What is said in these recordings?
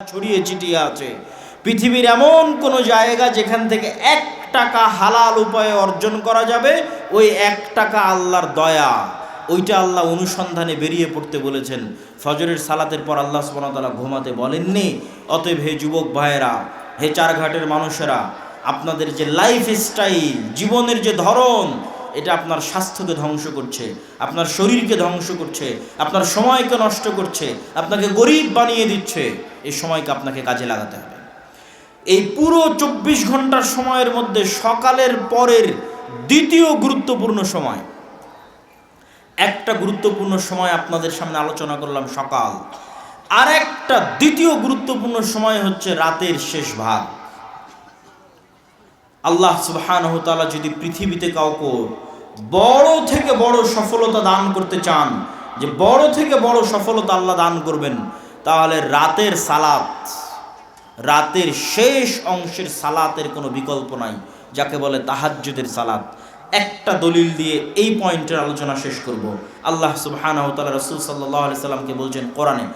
ছড়িয়ে ছিটিয়ে আছে। পৃথিবীর এমন কোনো জায়গা যেখান থেকে এক টাকা হালাল উপায়ে অর্জন করা যাবে, ওই এক টাকা আল্লাহর দয়া। ওইটা আল্লাহ অনুসন্ধানে বেরিয়ে পড়তে বলেছেন। ফজরের সালাতের পর আল্লাহ সুবহানাহু ঘুমাতে বলেননি, অতএব হে যুবক ভাইয়েরা, হে চারঘাটের মানুষেরা, আপনাদের যে লাইফ স্টাইল জীবনের যে ধরন এটা আপনার স্বাস্থ্যকে ধ্বংস করছে, আপনার শরীরকে ধ্বংস করছে, আপনার সময়কে নষ্ট করছে, আপনাকে গরিব বানিয়ে দিচ্ছে, এই সময়কে আপনাকে কাজে লাগাতে হবে। এই পুরো চব্বিশ ঘণ্টার সময়ের মধ্যে সকালের পরের দ্বিতীয় গুরুত্বপূর্ণ সময়। একটা গুরুত্বপূর্ণ সময় আপনাদের সামনে আলোচনা করলাম সকাল। আর একটা দ্বিতীয় গুরুত্বপূর্ণ সময় হচ্ছে রাতের শেষ ভাগ। আল্লাহ সুবহানাহু তাআলা যদি পৃথিবীতে কাউকে বড় থেকে বড় সফলতা দান করতে চান, যে বড় থেকে বড় সফলতা আল্লাহ দান করবেন, তাহলে রাতের সালাত, রাতের শেষ অংশের সালাতের কোনো বিকল্প নাই, যাকে বলে তাহাজ্জুদের সালাত। একটা দলিল দিয়ে এই পয়েন্টের আলোচনা শেষ করব। আল্লাহ সুবহানাহু রাসূল সাল্লাল্লাহু আলাইহি সাল্লামকে বলছেন কোরআনে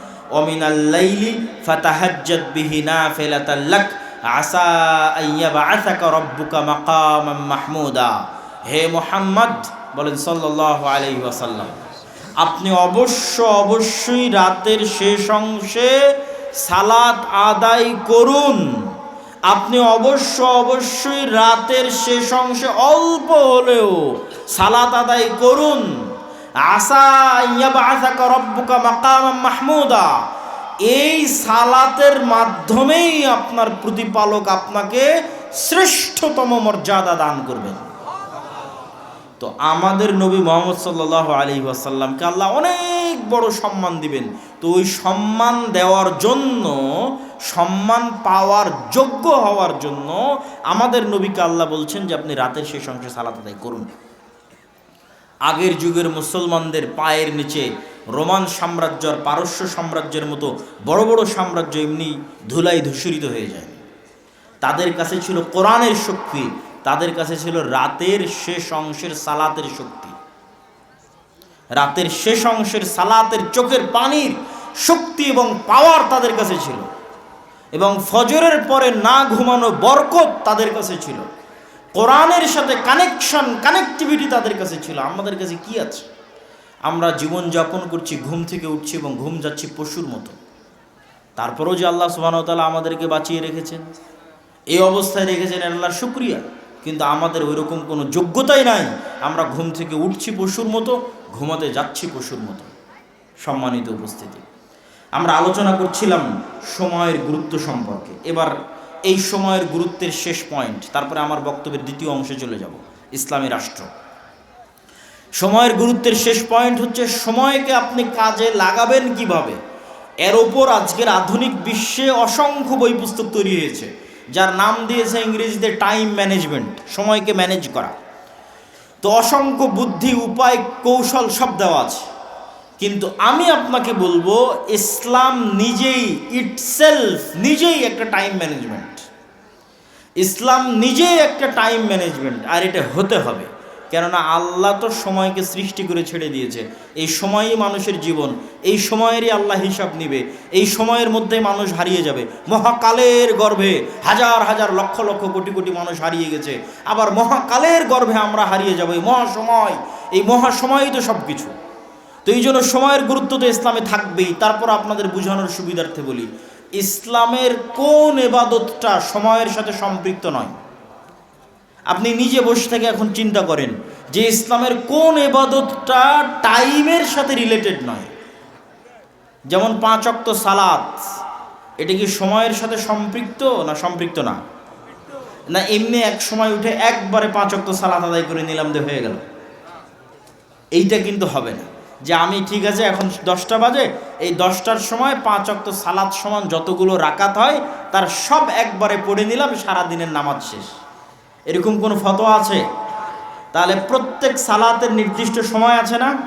অমিনাল লাইলি ফাতাহাজ্জাত বিহি নাফিলাতাল আসা মাহমুদা। হে মোহাম্মদ, বলেন আলাইহি ওয়াসাল্লাম, আপনি অবশ্য অবশ্যই রাতের শেষ অংশে সালাত আদায় করুন। আপনি অবশ্য অবশ্যই রাতের শেষ অংশে অল্প হলেও সালাত আদায় করুন। আসা ইয়াবাআসাকা রব্বুকা মাকামাম মাহমুদা। এই সালাতের মাধ্যমেই আপনার প্রতিপালক আপনাকে শ্রেষ্ঠতম মর্যাদা দান করবেন। তো আমাদের নবী মোহাম্মদ সাল্লাহ আলী ওয়াসাল্লামকে আল্লাহ অনেক বড় সম্মান দিবেন। তো ওই সম্মান দেওয়ার জন্য, সম্মান পাওয়ার যোগ্য হওয়ার জন্য আমাদের নবীকে আল্লাহ বলছেন যে, আপনি রাতের শেষ অংশে সালাত আদায় করুন। আগের যুগের মুসলমানদের পায়ের নিচে রোমান সাম্রাজ্য আর পারস্য সাম্রাজ্যের মতো বড় বড় সাম্রাজ্য এমনি ধুলাই ধূসরিত হয়ে যায়। তাদের কাছে ছিল কোরআনের শক্তি, তাদের কাছে ছিল রাতের শেষ অংশের সালাতের শক্তি। রাতের শেষ অংশের সালাতের চোখের পানির শক্তি এবং পাওয়ার তাদের কাছে ছিল। এবং ফজরের পরে না ঘুমানো বরকত তাদের কাছে ছিল। কোরআনের সাথে কানেকশন কানেক্টিভিটি তাদের কাছে ছিল। আমাদের কাছে কি আছে? আমরা জীবন যাপন করছি, ঘুম থেকে উঠছি এবং ঘুম যাচ্ছি পশুর মতো। তারপরেও যে আল্লাহ সুবাহতালা আমাদেরকে বাঁচিয়ে রেখেছেন, এই অবস্থায় রেখেছেন আল্লাহর শুক্রিয়া। কিন্তু আমাদের ওইরকম কোনো যোগ্যতাই নাই, আমরা ঘুম থেকে উঠছি পশুর মতো, ঘুমাতে যাচ্ছি পশুর মতো। সম্মানিত উপস্থিতি, আমরা আলোচনা করছিলাম সময়ের গুরুত্ব সম্পর্কে। এবার এই সময়ের গুরুত্বের শেষ পয়েন্ট, তারপরে আমার বক্তব্যের দ্বিতীয় অংশে চলে যাব, ইসলামী রাষ্ট্র। সময়ের গুরুত্বের শেষ পয়েন্ট হচ্ছে সময়কে আপনি কাজে লাগাবেন কীভাবে? এর ওপর আজকের আধুনিক বিশ্বে অসংখ্য বই পুস্তক তৈরি হয়েছে, যার নাম দিয়েছে ইংরেজিতে টাইম ম্যানেজমেন্ট সময়কে ম্যানেজ করা। তো অসংখ্য বুদ্ধি, উপায়, কৌশল সব দেওয়া আছে। কিন্তু আমি আপনাকে বলব, ইসলাম নিজেই ইটসেলফ নিজেই একটা টাইম ম্যানেজমেন্ট ইসলাম নিজেই একটা টাইম ম্যানেজমেন্ট আর এটা হতে হবে। কেননা আল্লাহ তো সময়কে সৃষ্টি করে ছেড়ে দিয়েছে। এই সময়ই মানুষের জীবন, এই সময়েরই আল্লাহ হিসাব নিবে, এই সময়ের মধ্যে মানুষ হারিয়ে যাবে। মহাকালের গর্ভে হাজার হাজার লক্ষ লক্ষ কোটি কোটি মানুষ হারিয়ে গেছে। আবার মহাকালের গর্ভে আমরা হারিয়ে যাব, এই মহাসময়, এই মহাসময়ই তো সব কিছু তো এই জন্য সময়ের গুরুত্ব তো ইসলামে থাকবেই। তারপর আপনাদের বোঝানোর সুবিধার্থে বলি, ইসলামের কোন এবাদতটা সময়ের সাথে সম্পৃক্ত নয়। আপনি নিজে বসে থেকে এখন চিন্তা করেন যে ইসলামের কোন এবাদতটা টাইমের সাথে রিলেটেড নয়। যেমন পাঁচ অক্ত সালাত, এটা কি সময়ের সাথে সম্পৃক্ত না সম্পৃক্ত না? না, এমনি এক সময় উঠে একবারে পাঁচ অক্ত সালাত আদায় করে নিলাম দিয়ে হয়ে গেল। এইটা কিন্তু হবে না। যে আমি ঠিক আছে, এখন দশটা বাজে, এই দশটার সময় পাঁচ অক্ত সালাত সমান যতগুলো রাকাত হয়, তার সব একবারে পড়ে নিলাম সারা দিনের নামাজ শেষ। এরকম কোনো ফতোয়া আছে? তাহলে প্রত্যেক সালাতের নির্দিষ্ট সময় আছে না?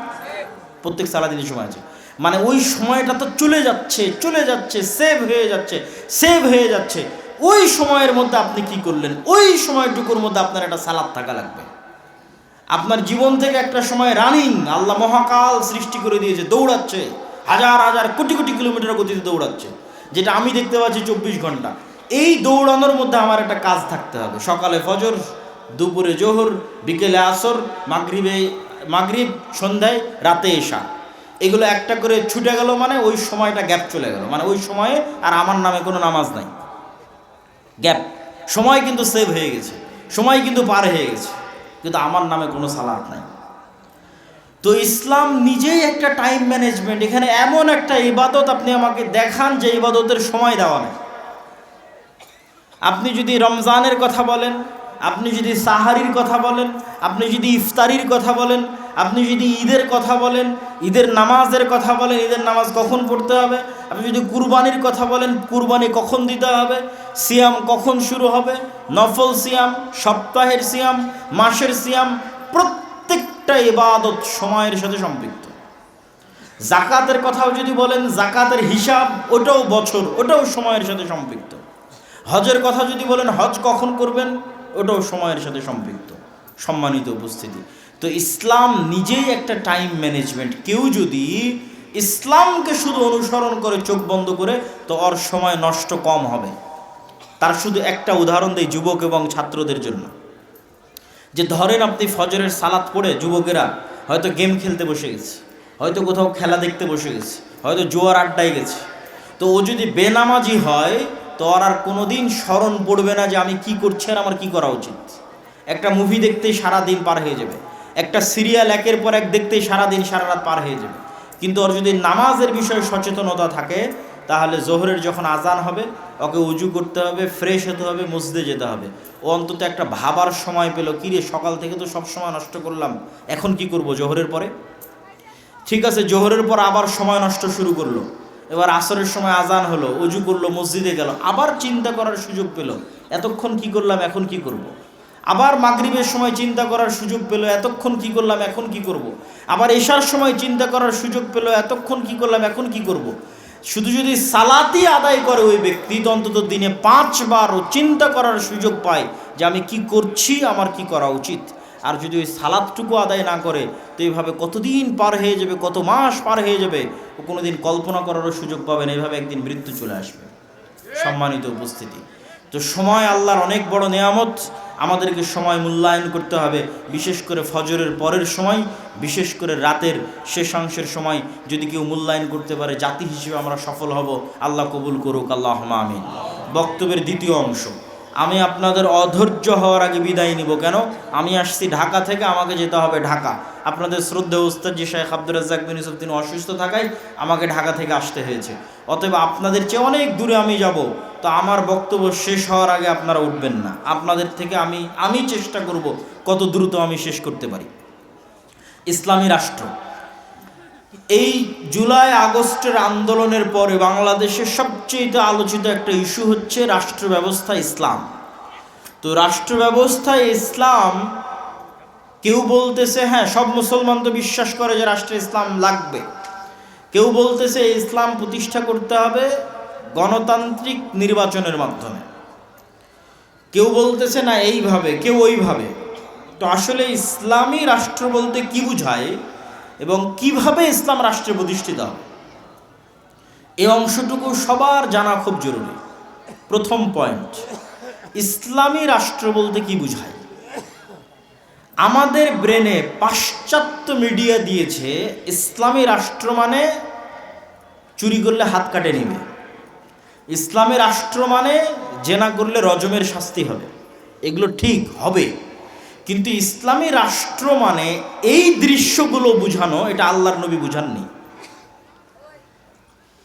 প্রত্যেক সালাদিনের সময় আছে। মানে ওই সময়টা তো চলে যাচ্ছে চলে যাচ্ছে সেভ হয়ে যাচ্ছে সেভ হয়ে যাচ্ছে। ওই সময়ের মধ্যে আপনি কি করলেন? ওই সময়টুকুর মধ্যে আপনার একটা সালাদ থাকা লাগবে। আপনার জীবন থেকে একটা সময় রানিং। আল্লাহ মহাকাল সৃষ্টি করে দিয়েছে, দৌড়াচ্ছে। হাজার হাজার, কোটি কোটি কিলোমিটার গতিতে দৌড়াচ্ছে। যেটা আমি দেখতে পাচ্ছি চব্বিশ ঘণ্টা। এই দৌড়ানোর মধ্যে আমার একটা কাজ থাকতে হবে। সকালে ফজর, দুপুরে জোহর, বিকেলে আসর, মাগরিবে, মাগরিব, সন্ধ্যায়, রাতে এসা এগুলো একটা করে ছুটে গেল মানে ওই সময়টা গ্যাপ চলে গেল। মানে ওই সময়ে আর আমার নামে কোনো নামাজ নাই। গ্যাপ সময় কিন্তু সেভ হয়ে গেছে। সময় কিন্তু পার হয়ে গেছে। কিন্তু আমার নামে কোনো সালাদ নাই। তো ইসলাম নিজেই একটা টাইম ম্যানেজমেন্ট এখানে এমন একটা ইবাদত আপনি আমাকে দেখান যে ইবাদতের সময় দেওয়া নেই। আপনি যদি রমজানের কথা বলেন, আপনি যদি সাহারির কথা বলেন, আপনি যদি ইফতারির কথা বলেন, আপনি যদি ঈদের কথা বলেন, ঈদের নামাজের কথা বলেন, ঈদের নামাজ কখন পড়তে হবে? আপনি যদি কুরবানির কথা বলেন, কুরবানি কখন দিতে হবে? সিয়াম কখন শুরু হবে? নফল সিয়াম, সপ্তাহের সিয়াম, মাসের সিয়াম, প্রত্যেকটা ইবাদত সময়ের সাথে সম্পৃক্ত। জাকাতের কথাও যদি বলেন, জাকাতের হিসাব ওটাও বছর, ওটাও সময়ের সাথে সম্পৃক্ত। হজের কথা যদি বলেন, হজ কখন করবেন? ওটাও সময়ের সাথে সম্পৃক্ত, সম্মানিত উপস্থিতি। তো ইসলাম নিজেই একটা টাইম ম্যানেজমেন্ট কেউ যদি ইসলামকে শুধু অনুসরণ করে চোখ বন্ধ করে, তো ওর সময় নষ্ট কম হবে। তার শুধু একটা উদাহরণ দেয় যুবক এবং ছাত্রদের জন্য। যে ধরেন আপনি ফজরের সালাত পড়ে, যুবকেরা হয়তো গেম খেলতে বসে গেছে, হয়তো কোথাও খেলা দেখতে বসে গেছে, হয়তো জোয়ার আড্ডায় গেছে। তো ও যদি বেনামাজি হয় তো ওর আর কোনোদিন স্মরণ পড়বে না যে আমি কি করছি আর আমার কি করা উচিত। একটা মুভি দেখতেই সারা দিন পার হয়ে যাবে। একটা সিরিয়াল একের পর এক দেখতেই সারা দিন সারা রাত পার হয়ে যাবে। কিন্তু ওর যদি নামাজের বিষয়ে সচেতনতা থাকে, তাহলে জোহরের যখন আজান হবে, ওকে উজু করতে হবে ফ্রেশ হতে হবে, মসজিদে যেতে হবে। ও অন্তত একটা ভাবার সময় পেল কিরে সকাল থেকে তো সব সময় নষ্ট করলাম, এখন কি করব জোহরের পরে? ঠিক আছে, জোহরের পর আবার সময় নষ্ট শুরু করল। এবার আসরের সময় আজান হলো, উজু করল, মসজিদে গেল, আবার চিন্তা করার সুযোগ পেল এতক্ষণ কি করলাম, এখন কি করব। আবার মাগরিবের সময় চিন্তা করার সুযোগ পেল, এতক্ষণ কি করলাম, এখন কি করব। আবার এশার সময় চিন্তা করার সুযোগ পেল, এতক্ষণ কি করলাম, এখন কি করব। শুধু যদি সালাতি আদায় করে ওই ব্যক্তি অন্তত দিনে পাঁচবার ও চিন্তা করার সুযোগ পায় যে আমি কি করছি, আমার কি করা উচিত আর যদি ওই সালাদটুকু আদায় না করে, তো এইভাবে কতদিন পার হয়ে যাবে, কত মাস পার হয়ে যাবে, ও কোনোদিন কল্পনা করারও সুযোগ পাবে না, এইভাবে একদিন মৃত্যু চলে আসবে। সম্মানিত উপস্থিতি। তো সময় আল্লাহর অনেক বড় নেয়ামত, আমাদেরকে সময় মূল্যায়ন করতে হবে, বিশেষ করে ফজরের পরের সময়, বিশেষ করে রাতের শেষাংশের সময়, যদি কেউ মূল্যায়ন করতে পারে, জাতি হিসেবে আমরা সফল হব, আল্লাহ কবুল করুক আল্লাহ আমিন। বক্তব্যের দ্বিতীয় অংশ। আমি আপনাদের অধৈর্য হওয়ার আগে বিদায় নিব। কেন? আমি আসছি ঢাকা থেকে, আমাকে যেতে হবে ঢাকা। আপনাদের শ্রদ্ধা উস্তাদ যে শেখ আব্দুর রাজ্জাক বিন ইউসুফ, তিনি অসুস্থ থাকায় আমাকে ঢাকা থেকে আসতে হয়েছে। অতএব আপনাদের চেয়ে অনেক দূরে আমি যাব। তো আমার বক্তব্য শেষ হওয়ার আগে আপনারা উঠবেন না। আপনাদের থেকে আমি আমি চেষ্টা করব কত দ্রুত আমি শেষ করতে পারি। ইসলামী রাষ্ট্র এই জুলাই আগস্টের আন্দোলনের পরে বাংলাদেশের সবচেয়ে আলোচিত একটা ইস্যু হচ্ছে রাষ্ট্র ব্যবস্থা ইসলাম। তো রাষ্ট্র ব্যবস্থায় ইসলাম, কেউ বলতেছে হ্যাঁ সব মুসলমান তো বিশ্বাস করে যে রাষ্ট্রে ইসলাম লাগবে। কেউ বলতেছে ইসলাম প্রতিষ্ঠা করতে হবে গণতান্ত্রিক নির্বাচনের মাধ্যমে। কেউ বলতেছে, না, এইভাবে, কেউ ওইভাবে। তো আসলে ইসলামী রাষ্ট্র বলতে কি বুঝায়? এবং কীভাবে ইসলাম রাষ্ট্রে প্রতিষ্ঠিত হবে? এই অংশটুকু সবার জানা খুব জরুরি। প্রথম পয়েন্ট ইসলামী রাষ্ট্র বলতে কি বুঝায়? আমাদের ব্রেনে পাশ্চাত্য মিডিয়া দিয়েছে, ইসলামী রাষ্ট্র মানে চুরি করলে হাত কাটে নেবে। ইসলামী রাষ্ট্র মানে জেনা করলে রজমের শাস্তি হবে। এগুলো ঠিক হবে। কিন্তু ইসলামী রাষ্ট্র মানে এই দৃশ্যগুলো বুঝানো, এটা আল্লাহর নবী বুঝাননি।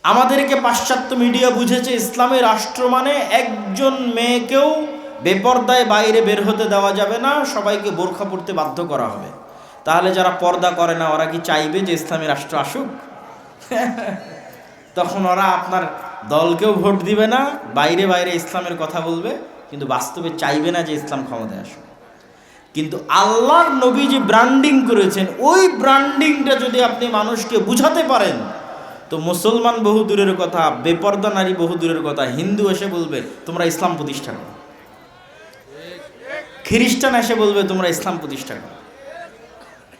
আমাদেরকে পাশ্চাত্য মিডিয়া বুঝেছে, ইসলামী রাষ্ট্র মানে একজন মেয়েকেও বেপর্দায় বাইরে বের হতে দেওয়া যাবে না, সবাইকে বোরখা পড়তে বাধ্য করা হবে। তাহলে যারা পর্দা করে না, ওরা কি চাইবে যে ইসলামী রাষ্ট্র আসুক? তখন ওরা আপনার দলকেও ভোট দিবে না, বাইরে বাইরে ইসলামের কথা বলবে, কিন্তু বাস্তবে চাইবে না যে ইসলাম ক্ষমতায় আসুক। কিন্তু আল্লাহর নবী যে ব্র্যান্ডিং করেছেন, ওই ব্র্যান্ডিংটা যদি আপনি মানুষকে বুঝাতে পারেন, তো মুসলমান বহু দূরের কথা, বেপর্দা নারী বহু দূরের কথা, হিন্দু এসে বলবে, তোমরা ইসলাম প্রতিষ্ঠা করো। খ্রিস্টান এসে বলবে, তোমরা ইসলাম প্রতিষ্ঠা করো।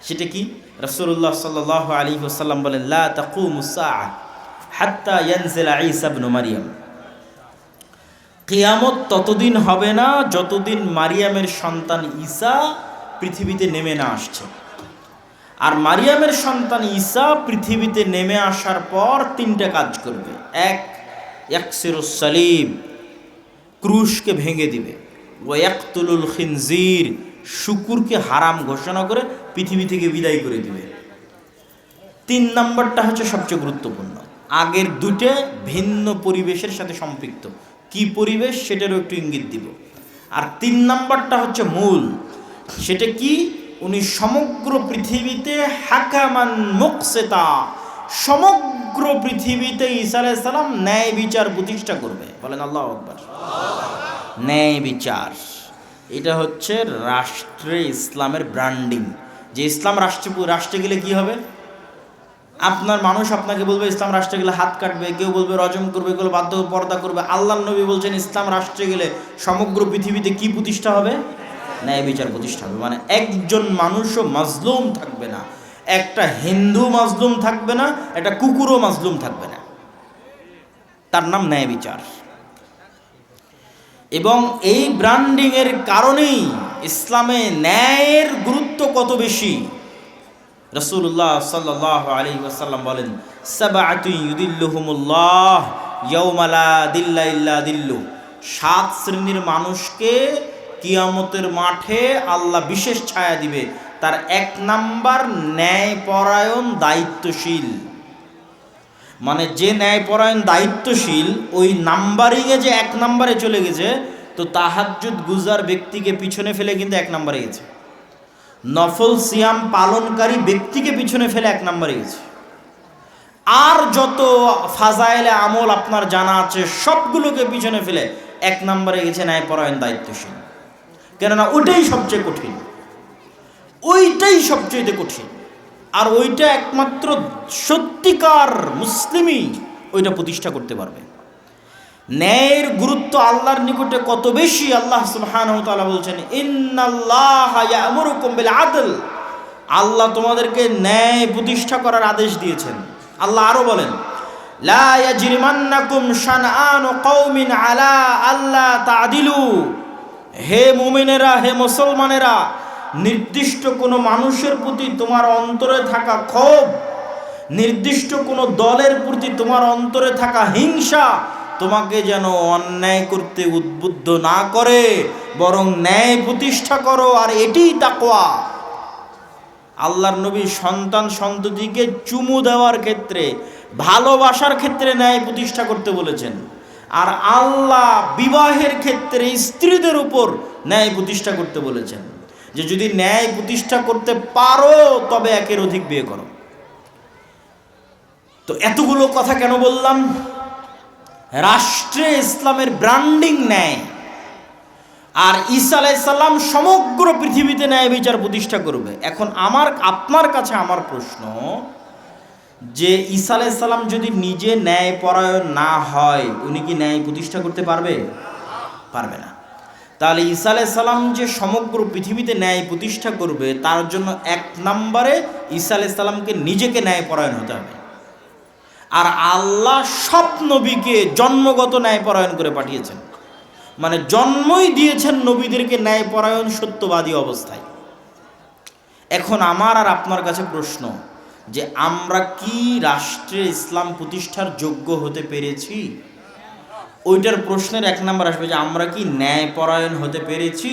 সেটা কি? রসুল্লাহ সাল্লাহ আলী ওসাল্লাম বলেন, লা তাকু মুসা হাত্তা ইয়ানজিলা ঈসা ইবনু মারিয়াম। কিয়ামত ততদিন হবে না যতদিন মারিয়ামের সন্তান ঈসা পৃথিবীতে নেমে না আসছে। আর মারিয়ামের সন্তান ঈসা পৃথিবীতে নেমে আসার পর তিনটা কাজ করবে। এক, ইয়াকসিরুস সালিম, ক্রুশকে ভেঙে দিবে। ও একতুলুল খিনজির, শুকুরকে হারাম ঘোষণা করে পৃথিবী থেকে বিদায় করে দিবে। তিন নম্বরটা হচ্ছে সবচেয়ে গুরুত্বপূর্ণ। আগের দুটো ভিন্ন পরিবেশের সাথে সম্পৃক্ত। কি পরিবেশ সেটারও একটু ইঙ্গিত দিব। আর তিন নম্বরটা হচ্ছে মূল। সেটা কি? উনি সমগ্র পৃথিবীতে হাকামান মুকসেতা, সমগ্র পৃথিবীতে ঈসা আলাইহিস সালাম ন্যায় বিচার প্রতিষ্ঠা করবে। বলেন আল্লাহ আকবার। ন্যায় বিচার। এটা হচ্ছে রাষ্ট্রে ইসলামের ব্র্যান্ডিং যে ইসলাম রাষ্ট্রে রাষ্ট্রে গেলে কি হবে? আপনার মানুষ আপনাকে বলবে, ইসলাম রাষ্ট্রে গেলে হাত কাটবে। কেউ বলবে, রজম করবে কেউ বাধ্য পর্দা করবে। আল্লাহ নবী বলছেন, ইসলাম রাষ্ট্রে গেলে সমগ্র পৃথিবীতে কি প্রতিষ্ঠা হবে? ন্যায় বিচার প্রতিষ্ঠা হবে। মানে একজন মানুষও মাজলুম থাকবে না। একটা হিন্দু মাজলুম থাকবে না, একটা কুকুরও মাজলুম থাকবে না। তার নাম ন্যায় বিচার। এবং এই ব্র্যান্ডিংয়ের কারণেই ইসলামে ন্যায়ের গুরুত্ব কত বেশি? রসুল্লাহ সাল্লাহ আলী ওয়াসাল্লাম বলেন সাবাতুই ইয়ৌমালা দিল্লা ইল্লা দিল্লু। সাত শ্রেণির মানুষকে কিয়ামতের মাঠে আল্লাহ বিশেষ ছায়া দিবে। তার এক নাম্বার ন্যায়পরায়ণ দায়িত্বশীল। মানে যে ন্যায়পরায়ণ দায়িত্বশীল, ওই নাম্বারিংয়ে যে এক নাম্বারে চলে গেছে। তো তাহাজ্জুদ গুজার ব্যক্তিকে পিছনে ফেলে কিন্তু এক নাম্বারে গেছে। নফল সিয়াম পালনকারী ব্যক্তিকে পিছনে ফেলে এক নম্বরে গেছে। আর যত ফাজাইলে আমল আপনার জানা আছে, সবগুলোকে পিছনে ফেলে এক নম্বরে গেছে ন্যায়পরায়ণ দায়িত্বশীল। কেননা ওইটাই সবচেয়ে কঠিন। ওইটাই সবচেয়ে কঠিন। আর ওইটা একমাত্র সত্যিকার মুসলিমই ওইটা প্রতিষ্ঠা করতে পারবে। ন্যায়ের গুরুত্ব আল্লাহর নিকটে কত বেশি, আল্লাহ তাআলা বলছেন আদল। আল্লাহ তোমাদেরকে ন্যায় প্রতিষ্ঠা করার আদেশ দিয়েছেন। আল্লাহ আরও বলেন হে মুমিনেরা, হে মুসলমানেরা, নির্দিষ্ট কোনো মানুষের প্রতি তোমার অন্তরে থাকা ক্ষোভ, নির্দিষ্ট কোনো দলের প্রতি তোমার অন্তরে থাকা হিংসা তোমাকে যেন অন্যায় করতে উদ্বুদ্ধ না করে, বরং ন্যায় প্রতিষ্ঠা করো, আর এটিই তাকোয়া আল্লাহর নবী সন্তান সন্ততিকে চুমু দেওয়ার ক্ষেত্রে, ভালোবাসার ক্ষেত্রে ন্যায় প্রতিষ্ঠা করতে বলেছেন। আর আল্লাহ বিবাহের ক্ষেত্রে স্ত্রীদের উপর ন্যায় প্রতিষ্ঠা করতে বলেছেন। যে যদি ন্যায় প্রতিষ্ঠা করতে পারো, তবে একের অধিক বিয়ে করো। তো এতগুলো কথা কেন বললাম? রাষ্ট্রে ইসলামের ব্র্যান্ডিং নেয়। আর ঈসা আলাইসাল্লাম সমগ্র পৃথিবীতে ন্যায় বিচার প্রতিষ্ঠা করবে। এখন আমার, আপনার কাছে আমার প্রশ্ন, যে ঈসা আলাইসাল্লাম যদি নিজে ন্যায় পরায়ণ না হয়, উনি কি ন্যায় প্রতিষ্ঠা করতে পারবে? পারবে না। তাহলে ঈসা আলাইসাল্লাম যে সমগ্র পৃথিবীতে ন্যায় প্রতিষ্ঠা করবে, তার জন্য এক নম্বরে ঈসা আলাইসাল্লামকে নিজেকে ন্যায় পরায়ণ হতে হবে। আর আল্লাহ সব নবীকে জন্মগত ন্যায়পরায়ণ করে পাঠিয়েছেন। মানে জন্মই দিয়েছেন নবীদেরকে ন্যায়পরায়ণ, সত্যবাদী অবস্থায়। এখন আমার আর আপনার কাছে প্রশ্ন, যে আমরা কি রাষ্ট্রে ইসলাম প্রতিষ্ঠার যোগ্য হতে পেরেছি? ওইটার প্রশ্নের এক নম্বর আসবে যে আমরা কি ন্যায়পরায়ণ হতে পেরেছি?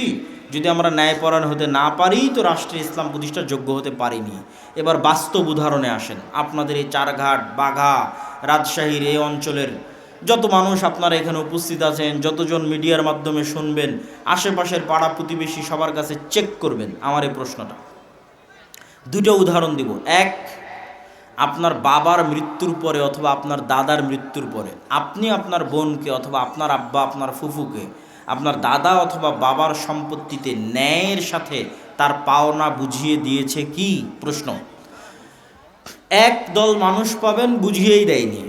যদি আমরা ন্যায়পরায়ণ হতে না পারি, তো রাষ্ট্রে ইসলাম প্রতিষ্ঠার যোগ্য হতে পারিনি। এবার বাস্তব উদাহরণে আসেন। আপনাদের এই চারঘাট, বাঘা, রাজশাহীর এই অঞ্চলের যত মানুষ আপনারা এখানে উপস্থিত আছেন, যতজন মিডিয়ার মাধ্যমে শুনবেন, আশেপাশের পাড়া প্রতিবেশী সবার কাছে চেক করবেন আমার এই প্রশ্নটা। দুটো উদাহরণ দিব। এক, আপনার বাবার মৃত্যুর পরে অথবা আপনার দাদার মৃত্যুর পরে, আপনি আপনার বোনকে অথবা আপনার আব্বা, আপনার ফুফুকে আপনার দাদা অথবা বাবার সম্পত্তিতে ন্যায়ের সাথে তার পাওনা বুঝিয়ে দিয়েছে কি? প্রশ্ন। এক দল মানুষ পাবেন, বুঝিয়েই দেয়নি।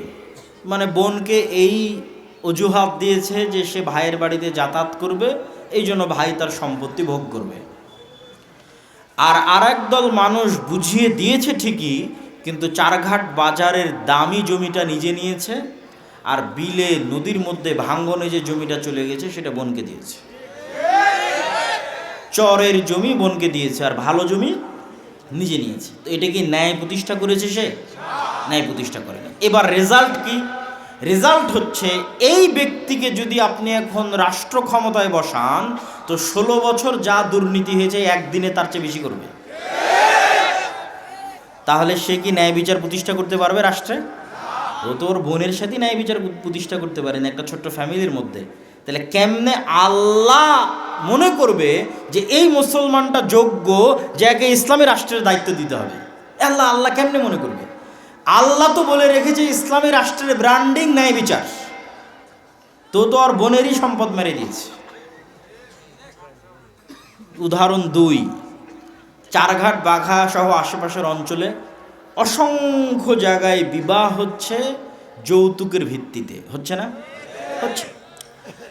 মানে বোনকে এই অজুহাত দিয়েছে যে সে ভাইয়ের বাড়িতে যাতায়াত করবে, এই জন্য ভাই তার সম্পত্তি ভোগ করবে। আর আর দল মানুষ বুঝিয়ে দিয়েছে ঠিকই, কিন্তু চারঘাট বাজারের দামি জমিটা নিজে নিয়েছে। আর বিলে নদীর মধ্যে ভাঙ্গনে যে জমিটা চলে গেছে সেটা বোনকে দিয়েছে। চরের জমি বোনকে দিয়েছে আর ভালো জমি নিজে নিয়েছে। তো এটা কি ন্যায় প্রতিষ্ঠা করেছে সে? ন্যায় প্রতিষ্ঠা করে না। এবার রেজাল্ট কি? রেজাল্ট হচ্ছে এই ব্যক্তিকে যদি আপনি এখন রাষ্ট্র ক্ষমতায় বসান, তো ষোলো বছর যা দুর্নীতি হয়েছে একদিনে তার চেয়ে বেশি করবে। তাহলে সে কি ন্যায় বিচার প্রতিষ্ঠা করতে পারবে রাষ্ট্রে? ও তো ওর বোনের সাথে ন্যায় বিচার প্রতিষ্ঠা করতে পারেন একটা ছোট্ট ফ্যামিলির মধ্যে। তাহলে কেমনে আল্লাহ মনে করবে যে এই মুসলমানটা যোগ্য যে একে ইসলামী রাষ্ট্রের দায়িত্ব দিতে হবে? আল্লাহ আল্লাহ কেমনে মনে করবে? আল্লাহ তো বলে রেখেছে ইসলামী রাষ্ট্রের ব্র্যান্ডিং ন্যায় বিচার। তো তো আর বোনেরই সম্পদ মেরে দিয়েছে। উদাহরণ দুই, চারঘাট, বাঘা সহ আশেপাশের অঞ্চলে অসংখ্য জায়গায় বিবাহ হচ্ছে যৌতুকের ভিত্তিতে। হচ্ছে না? হচ্ছে।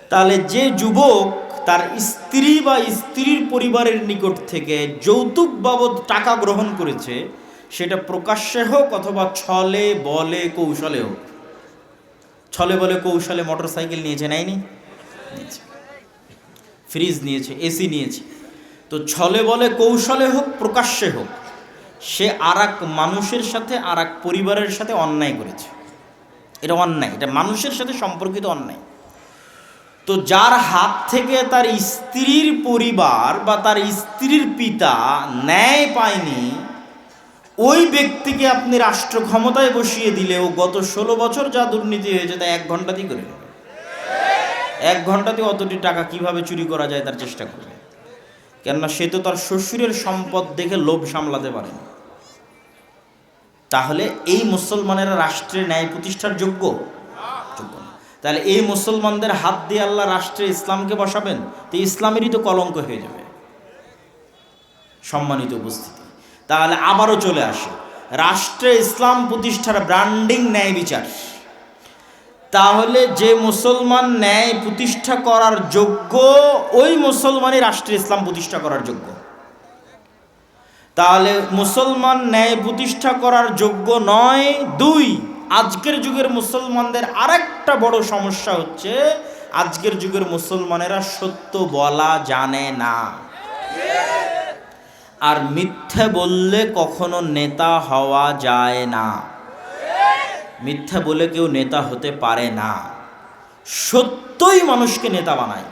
তাহলে যে যুবক তার স্ত্রী বা স্ত্রীর পরিবারের নিকট থেকে যৌতুক বাবদ টাকা গ্রহণ করেছে, সেটা প্রকাশ্যে হোক অথবা ছলে, বলে, কৌশলে হোক। ছলে, বলে, কৌশলে মোটর সাইকেল নিয়েছে, নেয়নি? ফ্রিজ নিয়েছে, এসি নিয়েছে। তো ছলে, বলে, কৌশলে হোক, প্রকাশ্যে হোক সে আর মানুষের সাথে আর পরিবারের সাথে অন্যায় করেছে। এটা অন্যায়, এটা মানুষের সাথে সম্পর্কিত অন্যায়। তো যার হাত থেকে তার স্ত্রীর পরিবার বা তার স্ত্রীর পিতা ন্যায় পায়নি, ওই ব্যক্তিকে আপনি রাষ্ট্র ক্ষমতায় বসিয়ে দিলেও গত ষোলো বছর যা দুর্নীতি হয়েছে তা এক ঘন্টাতেই করে নেবে। এক ঘন্টাতে অতটি টাকা কীভাবে চুরি করা যায় তার চেষ্টা করবে? কেননা সে তো তার শ্বশুরের সম্পদ দেখে লোভ সামলাতে পারে। তাহলে এই মুসলমানেরা রাষ্ট্রের ন্যায় প্রতিষ্ঠার যোগ্য? তাহলে এই মুসলমানদের হাত দিয়ে আল্লাহ রাষ্ট্রে ইসলামকে বসাবেন, তো ইসলামেরই তো কলঙ্ক হয়ে যাবে। সম্মানিত উপস্থিতি। তাহলে আবারও চলে আসে। রাষ্ট্রে ইসলাম প্রতিষ্ঠার ব্র্যান্ডিং ন্যায় বিচার। তাহলে যে মুসলমান ন্যায় প্রতিষ্ঠা করার যোগ্য, ওই মুসলমানই রাষ্ট্রে ইসলাম প্রতিষ্ঠা করার যোগ্য। তাহলে মুসলমান ন্যায় প্রতিষ্ঠা করার যোগ্য নয়, দুই, আজকের যুগের মুসলমানদের আরেকটা বড় সমস্যা হচ্ছে, আজকের যুগের মুসলমানেরা সত্য বলা জানে না। আর মিথ্যে বললে কখনো নেতা হওয়া যায় না। মিথ্যা বলে কেউ নেতা হতে পারে না। সত্যই মানুষকে নেতা বানায়।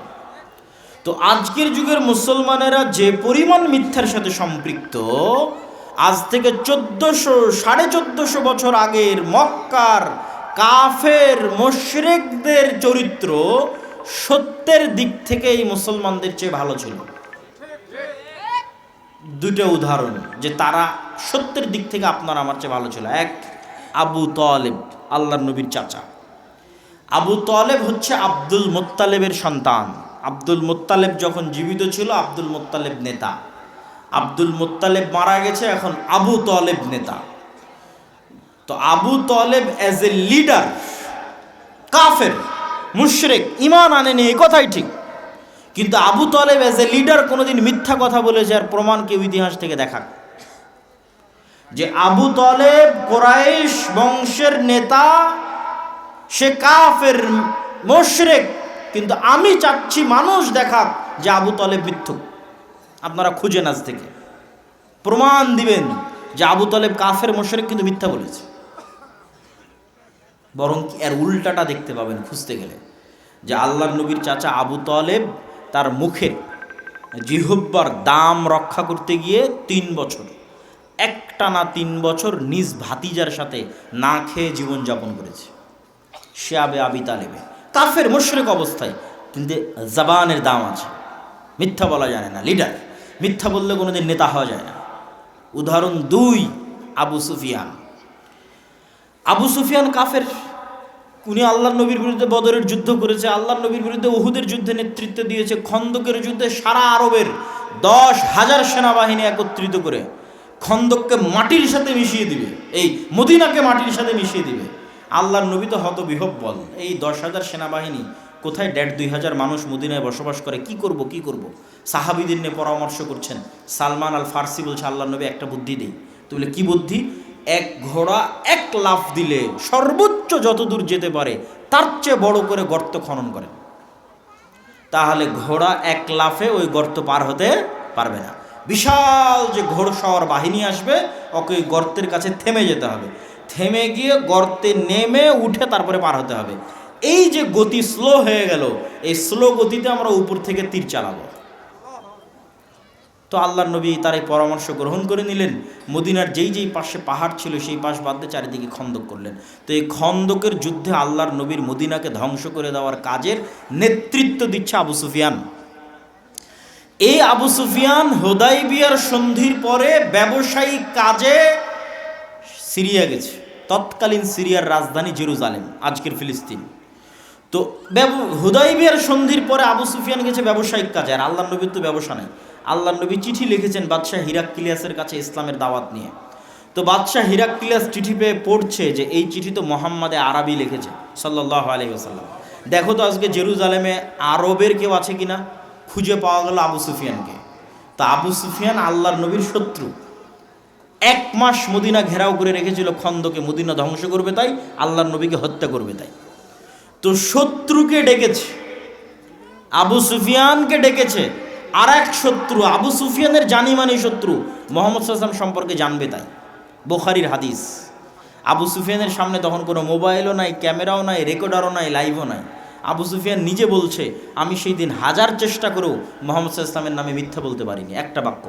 তো আজকের যুগের মুসলমানেরা যে পরিমাণ মিথ্যার সাথে সম্পৃক্ত, আজ থেকে চোদ্দশো, সাড়ে চোদ্দশো বছর আগের মক্কার কাফের মোশরেকদের চরিত্র সত্যের দিক থেকে এই মুসলমানদের চেয়ে ভালো ছিল। দুটো উদাহরণ যে তারা সত্যের দিক থেকে আপনার আমার চেয়ে ভালো ছিল। এক আবু তলেব আল্লাহ নবীর চাচা। আবু তলেব হচ্ছে আব্দুল মোত্তালেবের সন্তান। আব্দুল মোত্তালেব যখন জীবিত ছিল, আব্দুল মোত্তালেব নেতা। আব্দুল মোত্তালেব মারা গেছে, এখন আবু তলেব নেতা। তো Abu Talib as a leader কাফের, মুশরেক ইমান আনেনি, এই কথাই ঠিক। কিন্তু Abu Talib as a leader কোনোদিন মিথ্যা কথা বলেছে আর প্রমাণ কেউ ইতিহাস থেকে দেখাক। যে আবু তলেব কোরাইশ বংশের নেতা, সে কাফের মোশরেক, কিন্তু আমি চাচ্ছি মানুষ দেখাক যে আবু তলেব মিথ্যুক আপনারা খুঁজেন আজ থেকে। প্রমাণ দিবেন যে আবু তলেব কাফের মোশরেক কিন্তু মিথ্যা বলেছে। বরং এর উল্টাটা দেখতে পাবেন খুঁজতে গেলে। যে আল্লাহ নবীর চাচা আবু তলেব তার মুখে জিহব্বার দাম রক্ষা করতে গিয়ে তিন বছর একটা না তিন বছর নিজ ভাতিজার সাথে না খেয়ে জীবনযাপন করেছে। সে আবে আবি তালেবে। কাফের মুশরেক অবস্থায়, কিন্তু জাবানের দাম আছে। মিথ্যা বলা যায় না, লিডার। মিথ্যা বললে কোনোদিন নেতা হওয়া যায় না। উদাহরণ দুই, আবু সুফিয়ান। আবু সুফিয়ান কাফের। উনি আল্লাহ নবীর বিরুদ্ধে বদরের যুদ্ধ করেছে, আল্লাহ নবীর বিরুদ্ধে ওহুদের যুদ্ধে নেতৃত্ব দিয়েছে, খন্দকের যুদ্ধে সারা আরবের দশ হাজার সেনাবাহিনী একত্রিত করে খন্দককে মাটির সাথে মিশিয়ে দিবে। এই মদিনাকে মাটির সাথে মিশিয়ে দিবে। আল্লাহর নবী তো হত বল এই দশ হাজার সেনাবাহিনী কোথায় দেড় দুই হাজার মানুষ মদিনায় বসবাস করে? কি করব কি করব? সাহাবিদের নিয়ে পরামর্শ করছেন। সালমান আল ফার্সি বলছে আল্লাহ নবী একটা বুদ্ধি দেই। তো বলে, কী বুদ্ধি? এক ঘোড়া এক লাফ দিলে সর্বোচ্চ যত দূর যেতে পারে, তার চেয়ে বড় করে গর্ত খনন করেন। তাহলে ঘোড়া এক লাফে ওই গর্ত পার হতে পারবে না। বিশাল যে ঘোড়সওয়ার বাহিনী আসবে, ওকে গর্তের কাছে থেমে যেতে হবে। থেমে গিয়ে গর্তে নেমে উঠে তারপরে পার হতে হবে। এই যে গতি স্লো হয়ে গেল, এই স্লো গতিতে আমরা উপর থেকে তীর চালাবো। তো আল্লাহ নবী তার এই পরামর্শ গ্রহণ করে নিলেন। মদিনার যেই যেই পাশে পাহাড় ছিল, সেই পাশ বাদ চারিদিকে খন্দক করলেন। তো এই খন্দকের যুদ্ধে আল্লাহর নবীর মদিনাকে ধ্বংস করে দেওয়ার কাজের নেতৃত্ব দিচ্ছে আবু সুফিয়ান। এই আবু সুফিয়ান হোদাই বিয়ার সন্ধির পরে ব্যবসায়িক কাজে সিরিয়া গেছে। তৎকালীন সিরিয়ার রাজধানী জেরুজালেম, আজকের ফিলিস্তিন। তো হুদাইবিয়ার সন্ধির পরে আবু সুফিয়ান গেছে ব্যবসায়িক কাজে। আর আল্লাহ নবীর তো ব্যবসা নেই। আল্লাহ নবী চিঠি লিখেছেন বাদশাহ হিরাক হিরাক্কিলিয়াসের কাছে ইসলামের দাওয়াত নিয়ে। তো বাদশাহ হিরাক হিরাক্কিলিয়াস চিঠি পেয়ে পড়ছে যে এই চিঠি তো মোহাম্মদে আরবি লিখেছে সাল্লাহ আলহি আসাল্লাম দেখো তো আজকে জেরুজালেমে আরবের কেউ আছে কিনা? খুঁজে পাওয়া গেল আবু সুফিয়ানকে। তা আবু সুফিয়ান আল্লাহর নবীর শত্রু। এক মাস মদিনা ঘেরাও করে রেখেছিল খন্দকে, মদিনা ধ্বংস করবে তাই, আল্লাহর নবীকে হত্যা করবে তাই। তো শত্রুকে ডেকেছে, আবু সুফিয়ানকে ডেকেছে আর এক শত্রু, আবু সুফিয়ানের জানি মানি শত্রু, মোহাম্মদ সাল্লাম সম্পর্কে জানবে তাই। বোখারির হাদিস। আবু সুফিয়ানের সামনে তখন কোনো মোবাইলও নাই, ক্যামেরাও নাই, রেকর্ডারও নাই, লাইভও নাই। আবু সুফিয়ান নিজে বলছে, আমি সেই দিন হাজার চেষ্টা করেও মোহাম্মদ ইসলামের নামে মিথ্যা বলতে পারিনি। একটা বাক্য।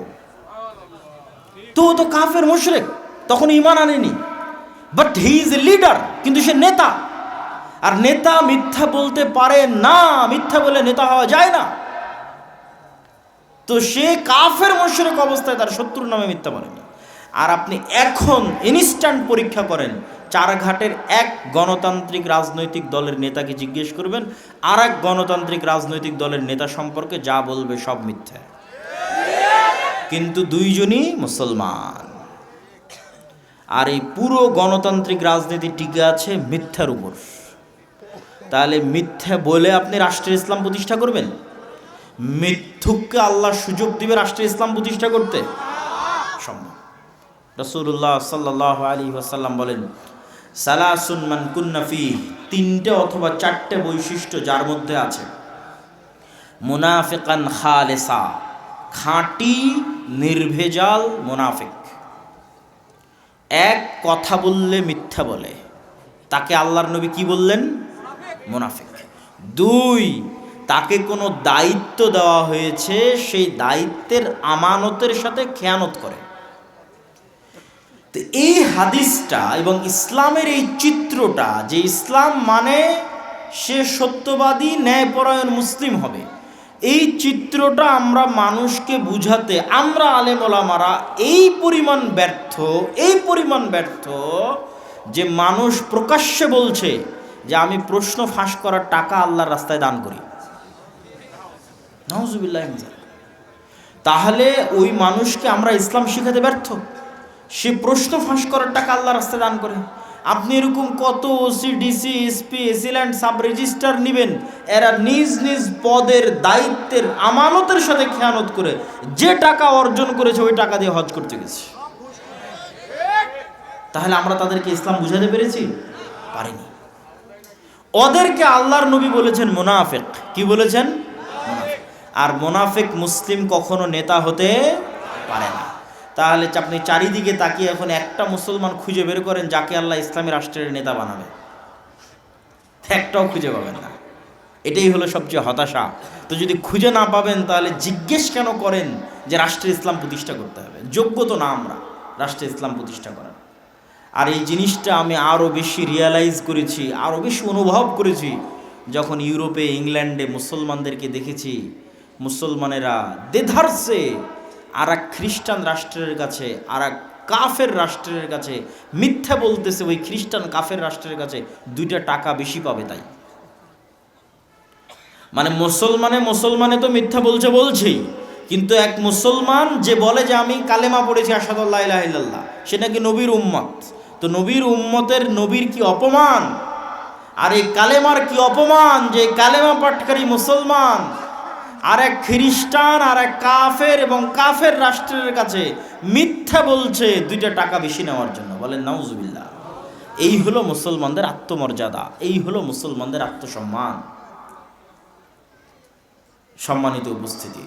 তো তো কাফের, মুশরেক, তখন ইমান আনেনি। But he is a leader কিন্তু সে নেতা। আর নেতা মিথ্যা বলতে পারে না, মিথ্যা বলে নেতা হওয়া যায় না। তো সে কাফের, মুশরেক অবস্থায় তার শত্রুর নামে মিথ্যা বলেনি। আর আপনি এখন ইনস্ট্যান্ট পরীক্ষা করেন চারঘাটের এক গণতান্ত্রিক রাজনৈতিক দলের নেতাকে জিজ্ঞেস করবেন আর এক গণতান্ত্রিক রাজনৈতিক দলের নেতা সম্পর্কে যা বলবে সব মিথ্যা। কিন্তু দুইজনই মুসলমান। আর এই পুরো গণতান্ত্রিক রাজনীতি টিকে আছে মিথ্যার উপর। তাহলে মিথ্যা বলে আপনি রাষ্ট্রের ইসলাম প্রতিষ্ঠা করবেন? মিথ্যুককে আল্লাহ সুযোগ দিবে রাষ্ট্রের ইসলাম প্রতিষ্ঠা করতে? সম্ভব। রসুল্লাহ সাল্লাহ আলী ওয়াসাল্লাম বলেন সালাসুন মান কুন্নাফি তিনটে অথবা চারটে বৈশিষ্ট্য যার মধ্যে আছে। মুনাফিকান খালেসা, খাঁটি, নির্ভেজাল মুনাফিক। এক কথা বললে মিথ্যা বলে। তাকে আল্লাহর নবী কি বললেন? মুনাফিক। দুই, তাকে কোনো দায়িত্ব দেওয়া হয়েছে, সেই দায়িত্বের আমানতের সাথে খেয়ানত করে। তো এই হাদিসটা এবং ইসলামের এই চিত্রটা যে ইসলাম মানে সে সত্যবাদী, ন্যায়পরায়ণ মুসলিম হবে। এই চিত্রটা আমরা মানুষকে বুঝাতে, আমরা আলেমলামারা এই পরিমাণ ব্যর্থ, এই পরিমাণ ব্যর্থ যে মানুষ প্রকাশ্যে বলছে যে আমি প্রশ্ন ফাঁস করার টাকা আল্লাহর রাস্তায় দান করি। নজুবিল্লাহ তাহলে ওই মানুষকে আমরা ইসলাম শিখাতে ব্যর্থ? সে প্রশ্ন ফাঁস করার টাকা আল্লাহ রাস্তায় দান করে। আপনি এরকম কত OC DC SP AC land sub registrar নেবেন, এরা নিজ নিজ পদের দায়িত্বের আমানতের সাথে খেয়ানত করে, যে টাকা অর্জন করেছে ওই টাকা দিয়ে হজ করতে গেছে। তাহলে আমরা তাদেরকে ইসলাম বুঝাতে পেরেছি? পারিনি। ওদেরকে আল্লাহর নবী বলেছেন মোনাফেক। কি বলেছেন? আর মোনাফেক মুসলিম কখনো নেতা হতে পারে না। তাহলে আপনি চারিদিকে তাকিয়ে এখন একটা মুসলমান খুঁজে বের করেন যাকে আল্লাহ ইসলামী রাষ্ট্রের নেতা বানাবে। একটাও খুঁজে পাবেন না। এটাই হলো সবচেয়ে হতাশা। তো যদি খুঁজে না পাবেন, তাহলে জিজ্ঞেস কেন করেন যে রাষ্ট্রে ইসলাম প্রতিষ্ঠা করতে হবে? যোগ্য তো না আমরা রাষ্ট্রে ইসলাম প্রতিষ্ঠা করার। আর এই জিনিসটা আমি আরও বেশি রিয়ালাইজ করেছি আরও বেশি অনুভব করেছি, যখন ইউরোপে, ইংল্যান্ডে মুসলমানদেরকে দেখেছি, মুসলমানেরা দেধারসে আর এক খ্রিস্টান রাষ্ট্রের কাছে, আর এক কাফের রাষ্ট্রের কাছে, মিথ্যা বলতেছে ওই খ্রিস্টান কাফের রাষ্ট্রের কাছে, দুইটা টাকা বেশি পাবে তাই। মানে মুসলমানে মুসলমানে তো মিথ্যা বলছে বলছেই, কিন্তু এক মুসলমান যে বলে যে আমি কালেমা পড়েছি আসাদুল্লাহ সে নাকি নবীর উম্মত। তো নবীর উম্মতের নবীর কি অপমান? আর এই কালেমার কি অপমান? যে কালেমা পাঠকারী মুসলমান আর এক খ্রিস্টান আর এক কাফের এবং কাফের রাষ্ট্রের কাছে মিথ্যা বলছে দুইটা টাকা বেশি নেওয়ার জন্য। বলেন, নাউজুবিল্লাহ। এই হলো মুসলমানদের আত্মমর্যাদা, এই হলো মুসলমানদের আত্মসম্মান। সম্মানিত উপস্থিতি,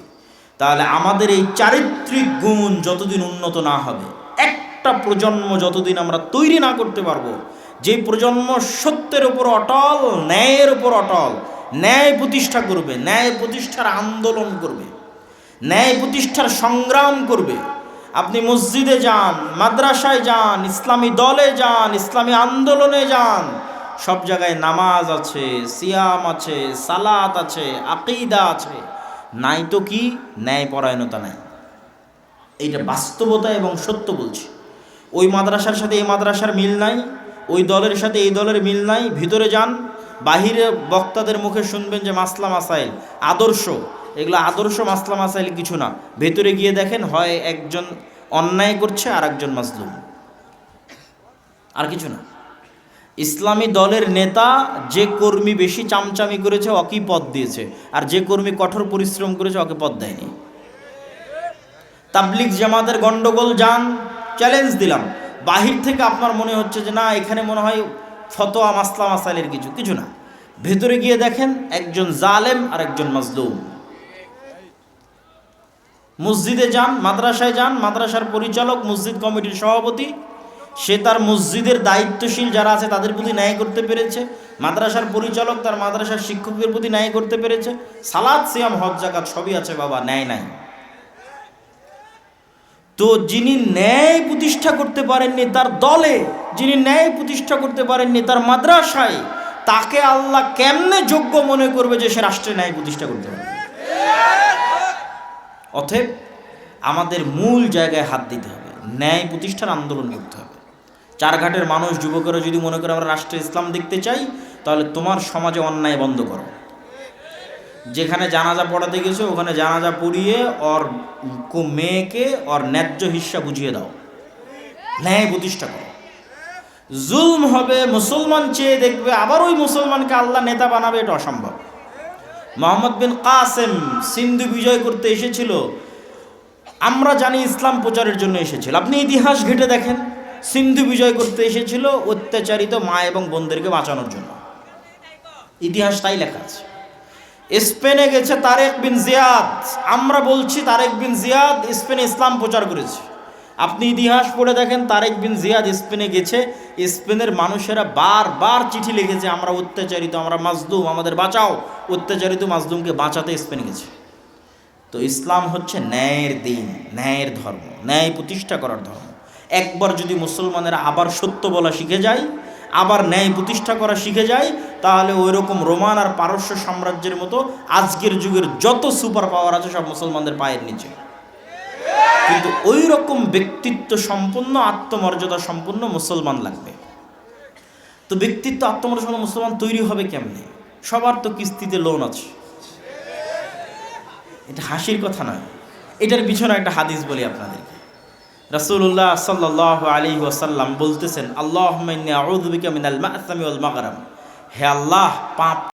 তাহলে আমাদের এই চারিত্রিক গুণ যতদিন উন্নত না হবে, একটা প্রজন্ম যতদিন আমরা তৈরি না করতে পারব, যে প্রজন্ম সত্যের উপর অটল, ন্যায়ের উপর অটল ন্যায় প্রতিষ্ঠা করবে, ন্যায় প্রতিষ্ঠার আন্দোলন করবে, ন্যায় প্রতিষ্ঠার সংগ্রাম করবে। আপনি মসজিদে যান, মাদ্রাসায় যান, ইসলামী দলে যান, ইসলামী আন্দোলনে যান, সব জায়গায় নামাজ আছে, সিয়াম আছে, সালাত আছে, আকিদা আছে। নাই তো কি? ন্যায়পরায়ণতা নাই। এইটা বাস্তবতা এবং সত্য বলছি। ওই মাদ্রাসার সাথে এই মাদ্রাসার মিল নাই, ওই দলের সাথে এই দলের মিল নাই, ভিতরে যান বাহিরে বক্তাদের মুখে শুনবেন যে মাসলা মাসাইল, আদর্শ। এগুলো আদর্শ মাসলা মাসাইল কিছু না। ভেতরে গিয়ে দেখেন হয় একজন অন্যায় করছে আর একজন মাজলুম। আর কিছু না। ইসলামী দলের নেতা যে কর্মী বেশি চামচামি করেছে ওকেই পদ দিয়েছে? আর যে কর্মী কঠোর পরিশ্রম করেছে, ওকে পদ দেয়নি। তাবলিক জামাতের গন্ডগোল, যান চ্যালেঞ্জ দিলাম। বাহির থেকে আপনার মনে হচ্ছে যে না, এখানে মনে হয় ফতোয়া মাসলা মাসাইলের কিছু কিছু না। ভেতরে গিয়ে দেখেন একজন জালেম আর একজন মাজলুম। মসজিদে যান, মাদ্রাসায় যান, মাদ্রাসার পরিচালক, মসজিদ কমিটির সভাপতি, সে তার মসজিদের দায়িত্বশীল যারা আছে তাদের প্রতি ন্যায় করতে পেরেছে, মাদ্রাসার পরিচালক তার মাদ্রাসার শিক্ষকদের প্রতি ন্যায় করতে পেরেছে সালাদ সিয়াম হজ জাকাত সবই আছে বাবা, ন্যায় নাই। তো যিনি ন্যায় প্রতিষ্ঠা করতে পারেননি তার দলে, যিনি ন্যায় প্রতিষ্ঠা করতে পারেননি তার মাদ্রাসায়, তাকে আল্লাহ কেমনে যোগ্য মনে করবে যে সে রাষ্ট্রে ন্যায় প্রতিষ্ঠা করতে পারবে অতএব আমাদের মূল জায়গায় হাত দিতে হবে, ন্যায় প্রতিষ্ঠার আন্দোলন করতে হবে। চারঘাটের মানুষ, যুবকেরা যদি মনে করে আমরা রাষ্ট্রে ইসলাম দেখতে চাই, তাহলে তোমার সমাজে অন্যায় বন্ধ করো। যেখানে জানাজা পড়াতে গেছে ওখানে জানাজা পড়িয়ে ওর মেয়েকে ওর ন্যায্য হিস্সা বুঝিয়ে দাও। ন্যায় প্রতিষ্ঠা করো। জুলম হবে, মুসলমান চেয়ে দেখবে, আবার ওই মুসলমানকে আল্লাহ নেতা বানাবে, এটা অসম্ভব। মোহাম্মদ বিন কাসেম সিন্ধু বিজয় করতে এসেছিল। আমরা জানি ইসলাম প্রচারের জন্য এসেছিল। আপনি ইতিহাস ঘেটে দেখেন, সিন্ধু বিজয় করতে এসেছিল অত্যাচারিত মা এবং বোনদেরকে বাঁচানোর জন্য। ইতিহাস তাই লেখা আছে। স্পেনে গেছে তারেক বিন জিয়াদ। আমরা বলছি তারেক বিন জিয়াদ স্পেনে ইসলাম প্রচার করেছে। আপনি ইতিহাস পড়ে দেখেন, তারেক বিন জিয়াদ স্পেনে গেছে। স্পেনের মানুষেরা বারবার চিঠি লিখেছে, আমরা অত্যাচারিত, আমরা মাজলুম, আমাদের বাঁচাও। অত্যাচারিত মাজলুমকে বাঁচাতে স্পেনে গেছে। তো ইসলাম হচ্ছে ন্যায়ের দিন, ন্যায়ের ধর্ম, ন্যায় প্রতিষ্ঠা করার ধর্ম। একবার যদি মুসলমানেরা আবার সত্য বলা শিখে যায় আবার ন্যায় প্রতিষ্ঠা করা শিখে যায়, তাহলে ওই রকম রোমান আর পারস্য সাম্রাজ্যের মতো আজকের যুগের যত সুপার পাওয়ার আছে সব মুসলমানদের পায়ের নিচে। কিন্তু ওই রকম ব্যক্তিত্ব সম্পন্ন, আত্মমর্যাদা সম্পন্ন মুসলমান লাগবে। তো ব্যক্তিত্ব, আত্মমর্যাদা মুসলমান তৈরি হবে কেমনে? সবার তো কিস্তিতে লোন আছে। এটা হাসির কথা নয়। এটার পিছনে একটা হাদিস বলি আপনাদেরকে। রাসূলুল্লাহ সাল্লাল্লাহু আলী ওয়াসাল্লাম বলতেছেন আল্লাহ মিনাল মা'সামি ওয়াল মাগরাম হে আল্লাহ পাপ